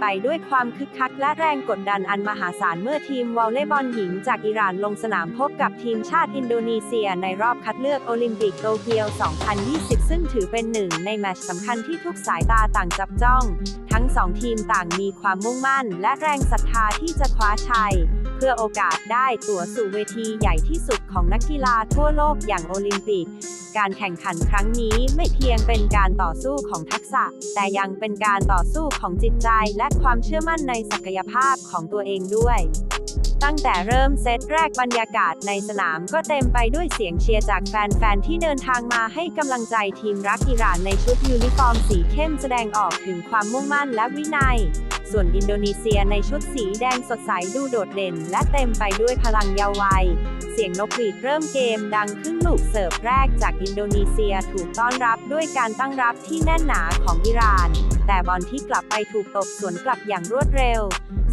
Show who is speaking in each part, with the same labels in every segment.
Speaker 1: ไปด้วยความคึกคักและแรงกดดันอันมหาศาลเมื่อทีมวอลเลย์บอลหญิงจากอิหร่านลงสนามพบกับทีมชาติอินโดนีเซียในรอบคัดเลือกโอลิมปิกโตเกียว 2020 ซึ่งถือเป็นหนึ่งในแมตช์สำคัญที่ทุกสายตาต่างจับจ้อง ทั้งสองทีมต่างมีความมุ่งมั่น และแรงศรัทธาที่จะคว้าชัย เพื่อโอกาสได้ตั๋วสู่เวทีใหญ่ที่สุดของนักกีฬาทั่วโลกอย่างโอลิมปิก การแข่งขันครั้งนี้ไม่เพียงเป็นการต่อสู้ของทักษะ แต่ยังเป็นการต่อสู้ของจิตใจและความเชื่อมั่นในศักยภาพของตัวเองด้วย ตั้งแต่เริ่มเซตแรกบรรยากาศในสนามก็เต็มไปด้วยเสียงเชียร์จากแฟนๆ ที่เดินทางมาให้กำลังใจทีมรักอิหร่านในชุดยูนิฟอร์มสีเข้มแสดงออกถึงความมุ่งมั่นและวินัย ส่วนอินโดนีเซียในชุดสีแดงสดใสดูโดดเด่น และเต็มไปด้วยพลังเยาว์วัย เสียงนกหวีดเริ่มเกมดังขึ้นลูกเสิร์ฟแรกจากอินโดนีเซียถูกต้อนรับด้วยการตั้งรับที่แน่นหนาของอิหร่าน แต่บอลที่กลับไปถูกตบสวนกลับอย่างรวดเร็ว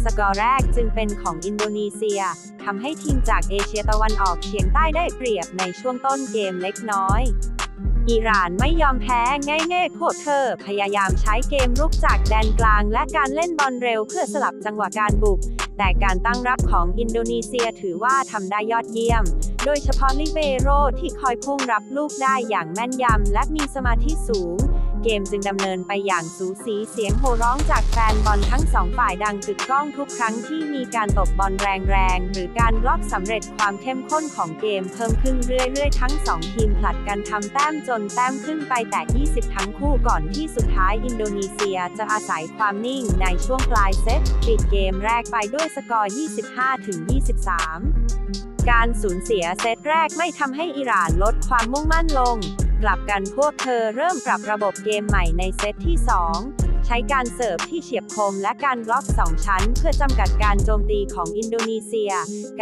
Speaker 1: สกอร์แรกจึงเป็นของอินโดนีเซียทำให้ทีมจากเอเชียตะวันออกเฉียงใต้ได้เปรียบในช่วงต้นเกมเล็กน้อยอิหร่านไม่ยอมแพ้ง่ายๆพวกเธอ พยายามใช้เกมรุกจากแดนกลางและการเล่นบอลเร็วเพื่อสลับจังหวะการบุก แต่การตั้งรับของอินโดนีเซียถือว่าทำได้ยอดเยี่ยม โดยเฉพาะลิเบโรที่คอยพุ่งรับลูกได้อย่างแม่นยำและมีสมาธิสูง เกมจึงดำเนินไปอย่างสูสีเสียงโห่ร้องจากแฟนบอลทั้งสองฝ่ายดังกึกก้องทุกครั้งที่มีการตบบอลแรงๆ หรือการบล็อกสำเร็จความเข้มข้นของเกมเพิ่มขึ้นเรื่อยๆ ทั้งสองทีมผลัดกันทำแต้มจนแต้มขึ้นไปแต่ 20 ทั้งคู่ก่อนที่สุดท้ายอินโดนีเซียจะอาศัยความนิ่งในช่วงปลายเซตปิดเกมแรกไปด้วยสกอร์ 25-23 การสูญเสียเซตแรกไม่ทำให้อิหร่านลดความมุ่งมั่นลง กลับกันพวกเธอเริ่มปรับระบบเกมใหม่ในเซตที่ 2 ใช้การเสิร์ฟที่เฉียบคมและการบล็อก 2 ชั้น เพื่อจำกัดการโจมตีของอินโดนีเซีย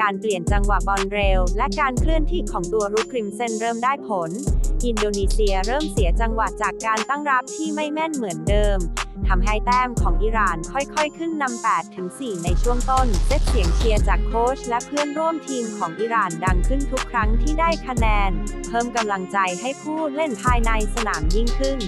Speaker 1: การเปลี่ยนจังหวะบอลเร็ว และการเคลื่อนที่ของตัวรุกคริมเซนเริ่มได้ผล อินโดนีเซียเริ่มเสียจังหวะจากการตั้งรับที่ไม่แม่นเหมือนเดิม ทำให้แต้มของอิหร่านค่อยๆ ขึ้นนำ8ถึง4ในช่วงต้นเซตเสียงเชียร์จากโค้ชและเพื่อนร่วมทีมของอิหร่านดังขึ้นทุกครั้งที่ได้คะแนน เพิ่มกำลังใจให้ผู้เล่นภายในสนามยิ่งขึ้น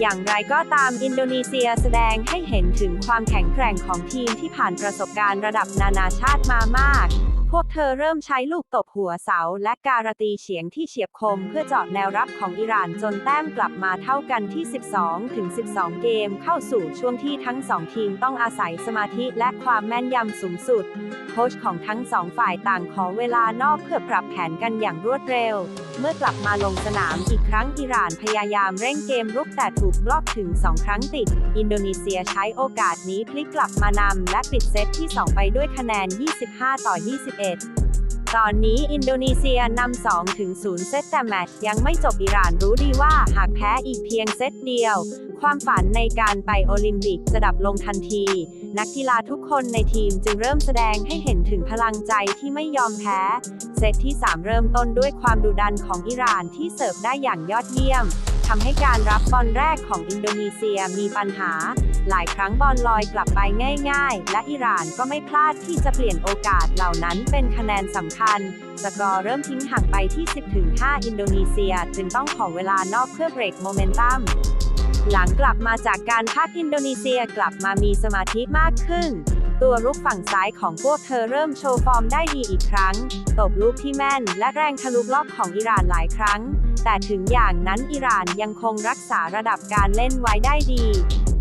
Speaker 1: อย่างไรก็ตามอินโดนีเซียแสดงให้เห็นถึงความแข็งแกร่งของทีมที่ผ่านประสบการณ์ระดับนานาชาติมามาก พวกเธอเริ่มใช้ลูกตบหัวเสาและการตีเฉียงที่เฉียบคมเพื่อเจาะแนวรับของอิหร่านจนแต้มกลับมาเท่ากันที่ 12 ถึง 12 เกมเข้าสู่ช่วงที่ทั้งสองทีมต้องอาศัยสมาธิและความแม่นยำสูงสุด โค้ชของทั้งสองฝ่ายต่างขอเวลานอกเพื่อปรับแผนกันอย่างรวดเร็ว เมื่อกลับมาลงสนามอีกครั้งอิหร่านพยายามเร่งเกมรุกแต่ถูกบล็อกถึง 2 ครั้งติด อินโดนีเซียใช้โอกาสนี้พลิกกลับมานำและปิดเซตที่ 2 ไปด้วยคะแนน 25 ต่อ 21ตอนนี้อินโดนีเซียนำ2ถึง0เซตแต่แมตช์ยังไม่จบอิหร่านรู้ดีว่าหากแพ้อีกเพียงเซตเดียว ความฝันในการไปโอลิมปิกจะดับลงทันที นักกีฬาทุกคนในทีมจึงเริ่มแสดงให้เห็นถึงพลังใจที่ไม่ยอมแพ้ เซตที่ 3 เริ่มต้นด้วยความดุดันของอิหร่านที่เสิร์ฟได้อย่างยอดเยี่ยมทำให้การรับบอลแรกของอินโดนีเซียมีปัญหา หลายครั้งบอลลอยกลับไปง่าย ๆ และอิหร่านก็ไม่พลาดที่จะเปลี่ยนโอกาสเหล่านั้นเป็นคะแนนสำคัญ สกอร์เริ่มทิ้งห่างไปที่ 10-5 อินโดนีเซีย จึงต้องขอเวลานอกเพื่อเบรกโมเมนตัมหลังกลับมาจากการพักอินโดนีเซียกลับมามีสมาธิมากขึ้น ตัวรุกฝั่งซ้ายของพวกเธอเริ่มโชว์ฟอร์มได้ดีอีกครั้ง ตบลูกที่แม่น และแรงทะลุล็อกของอิหร่านหลายครั้ง แต่ถึงอย่างนั้นอิหร่านยังคงรักษาระดับการเล่นไว้ได้ดี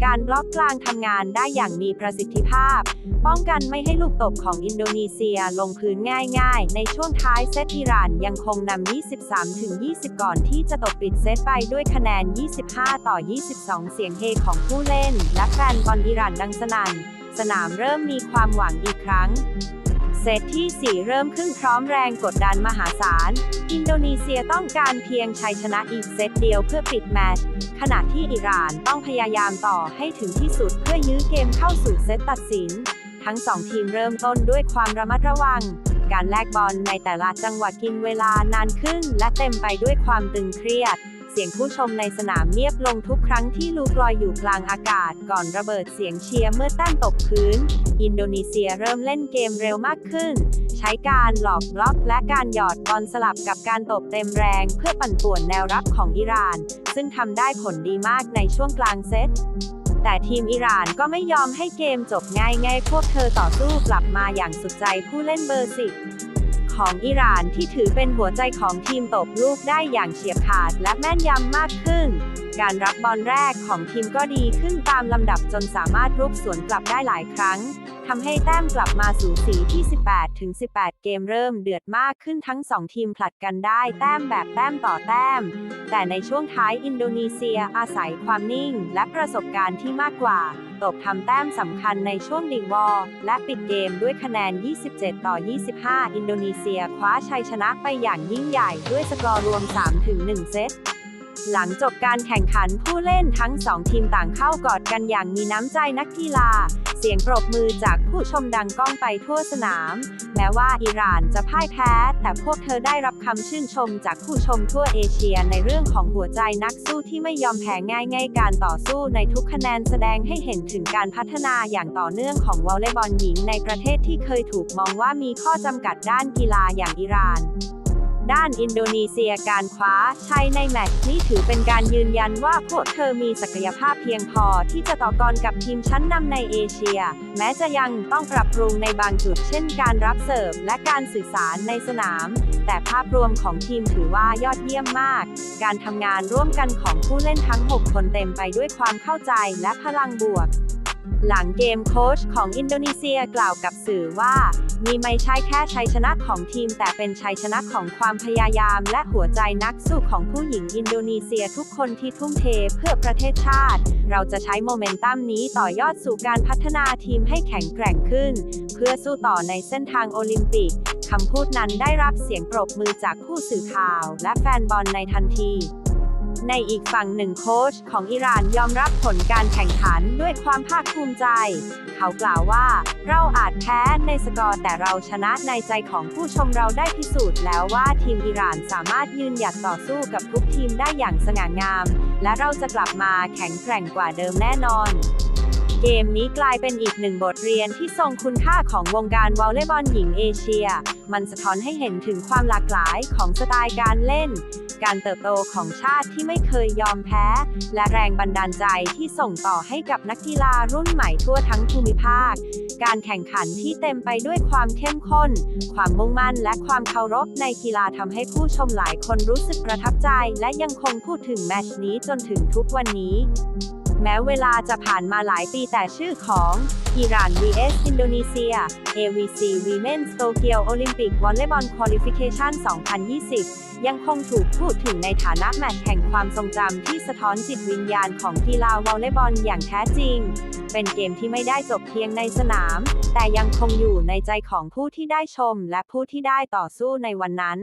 Speaker 1: การบล็อกกลางทำงานได้อย่างมีประสิทธิภาพ ป้องกันไม่ให้ลูกตบของอินโดนีเซียลงพื้นง่ายๆ ในช่วงท้ายเซตอิหร่านยังคงนำ 23-20 ก่อนที่จะตบปิดเซตไปด้วยคะแนน 25 ต่อ 22 เสียงเฮของผู้เล่น และแฟนบอลอิหร่านดังสนั่น สนามเริ่มมีความหวังอีกครั้ง เซตที่ 4 เริ่มขึ้นพร้อมแรงกดดันมหาศาล อินโดนีเซียต้องการเพียงชัยชนะอีกเซตเดียวเพื่อปิดแมตช์ ขณะที่อิหร่านต้องพยายามต่อให้ถึงที่สุดเพื่อยื้อเกมเข้าสู่เซตตัดสิน ทั้งสองทีมเริ่มต้นด้วยความระมัดระวัง การแลกบอลในแต่ละจังหวะกินเวลานานขึ้น และเต็มไปด้วยความตึงเครียด เสียงผู้ชมในสนามเงียบลงทุกครั้งที่ลูกลอยอยู่กลางอากาศ ก่อนระเบิดเสียงเชียร์เมื่อแต้มตกพื้น อินโดนีเซียเริ่มเล่นเกมเร็วมากขึ้น ใช้การหลอกบล็อกและการหยอดบอลสลับกับการตบเต็มแรงเพื่อปั่นป่วนแนวรับของอิหร่าน ซึ่งทำได้ผลดีมากในช่วงกลางเซตแต่ทีมอิหร่านก็ไม่ยอมให้เกมจบง่ายๆ พวกเธอต่อสู้กลับมาอย่างสุดใจผู้เล่นเบอร์สิบ ของอิหร่านที่ถือเป็นหัวใจของทีมตบลูกได้อย่างเฉียบขาดและแม่นยำมากขึ้น การรับบอลแรกของทีมก็ดีขึ้นตามลำดับจนสามารถรุกสวนกลับได้หลายครั้งทำให้แต้มกลับมาสู่สีที่ 18 ถึง 18 เกมเริ่มเดือดมากขึ้นทั้ง 2 ทีมผลัดกันได้แต้มแบบแต้มต่อแต้ม แต่ในช่วงท้ายอินโดนีเซียอาศัยความนิ่งและประสบการณ์ที่มากกว่า ตบทำแต้มสำคัญในช่วงดิงวอลและปิดเกมด้วยคะแนน 27 ต่อ 25 อินโดนีเซียคว้าชัยชนะไปอย่างยิ่งใหญ่ด้วยสกอร์รวม 3-1 เซตหลังจบการแข่งขันผู้เล่นทั้งสองทีมต่างเข้ากอดกันอย่างมีน้ำใจนักกีฬา เสียงปรบมือจากผู้ชมดังก้องไปทั่วสนาม แม้ว่าอิหร่านจะพ่ายแพ้ แต่พวกเธอได้รับคำชื่นชมจากผู้ชมทั่วเอเชียในเรื่องของหัวใจนักสู้ที่ไม่ยอมแพ้ง่ายๆการต่อสู้ในทุกคะแนนแสดงให้เห็นถึงการพัฒนาอย่างต่อเนื่องของวอลเลย์บอลหญิงในประเทศที่เคยถูกมองว่ามีข้อจำกัดด้านกีฬาอย่างอิหร่าน ด้านอินโดนีเซียการคว้าชัยในแมตช์นี้ถือเป็นการยืนยันว่าพวกเธอมีศักยภาพเพียงพอที่จะต่อกรกับทีมชั้นนำในเอเชีย แม้จะยังต้องปรับปรุงในบางจุด เช่นการรับเสิร์ฟและการสื่อสารในสนาม แต่ภาพรวมของทีมถือว่ายอดเยี่ยมมาก การทำงานร่วมกันของผู้เล่นทั้ง 6 คนเต็มไปด้วยความเข้าใจและพลังบวก หลังเกมโค้ชของอินโดนีเซียกล่าวกับสื่อว่า นี่ไม่ใช่แค่ชัยชนะของทีม แต่เป็นชัยชนะของความพยายามและหัวใจนักสู้ของผู้หญิงอินโดนีเซียทุกคนที่ทุ่มเทเพื่อประเทศชาติ เราจะใช้โมเมนตัมนี้ต่อยอดสู่การพัฒนาทีมให้แข็งแกร่งขึ้น เพื่อสู้ต่อในเส้นทางโอลิมปิกคำพูดนั้นได้รับเสียงปรบมือจากผู้สื่อข่าว และแฟนบอลในทันที ในอีกฝั่งหนึ่งโค้ชของอิหร่านยอมรับผลการแข่งขันด้วยความภาคภูมิใจ เขากล่าวว่า เราอาจแพ้ในสกอร์แต่เราชนะในใจของผู้ชมเราได้พิสูจน์แล้วว่าทีมอิหร่านสามารถยืนหยัดต่อสู้กับทุกทีมได้อย่างสง่างาม และเราจะกลับมาแข็งแกร่งกว่าเดิมแน่นอนเกมนี้กลายเป็นอีกหนึ่งบทเรียนที่ทรงคุณค่าของวงการวอลเลย์บอลหญิงเอเชีย มันสะท้อนให้เห็นถึงความหลากหลายของสไตล์การเล่น การเติบโตของชาติที่ไม่เคยยอมแพ้ และแรงบันดาลใจที่ส่งต่อให้กับนักกีฬารุ่นใหม่ทั่วทั้งภูมิภาค การแข่งขันที่เต็มไปด้วยความเข้มข้น ความมุ่งมั่น และความเคารพในกีฬาทำให้ผู้ชมหลายคนรู้สึกประทับใจ และยังคงพูดถึงแมตช์นี้จนถึงทุกวันนี้แม้เวลาจะผ่านมาหลายปีแต่ชื่อของอิหร่าน vs อินโดนีเซีย AVC Women's Tokyo Olympic Volleyball Qualification 2020 ยังคงถูกพูดถึงในฐานะแมตช์แห่งความทรงจำที่สะท้อนจิตวิญญาณของกีฬาวอลเลย์บอลอย่างแท้จริง เป็นเกมที่ไม่ได้จบเพียงในสนาม แต่ยังคงอยู่ในใจของผู้ที่ได้ชมและผู้ที่ได้ต่อสู้ในวันนั้น